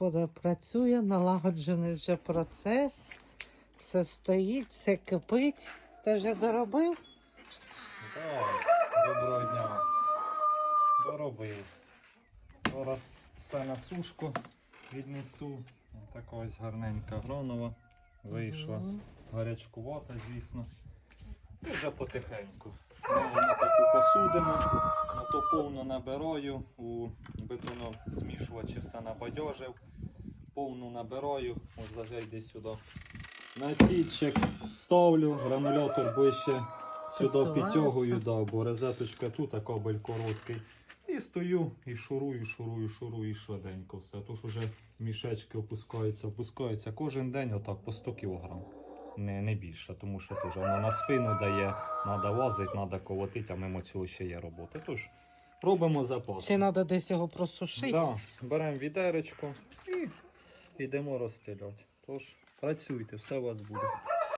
господар працює, налагоджений вже процес. Все стоїть, все кипить. Ти вже доробив? Так, доброго дня. Доробив. Зараз все на сушку віднесу. Така ось гарненька гронова вийшла. Мгм. Гарячкувата, звісно. І вже потихеньку. На таку посудину, на то повну набираю, у бетонозмішувачі все набадьожив. Повну набираю, ось зажай йди сюди. На сітчик ставлю, гранулятор ближче сюди підтягую, да, бо розеточка тут, а кабель короткий. І стою, і шурую, шурую, шурую, і швиденько все. Тож уже мішечки опускаються, опускаються кожен день, отак по 100 кг. Не, не більше, тому що теж воно на спину дає, треба лазити, треба колотити, а мимо цього ще є робота. Тож робимо запас. Ще треба десь його просушити. Да, беремо відеречко і йдемо розстеляти. Тож працюйте, все у вас буде.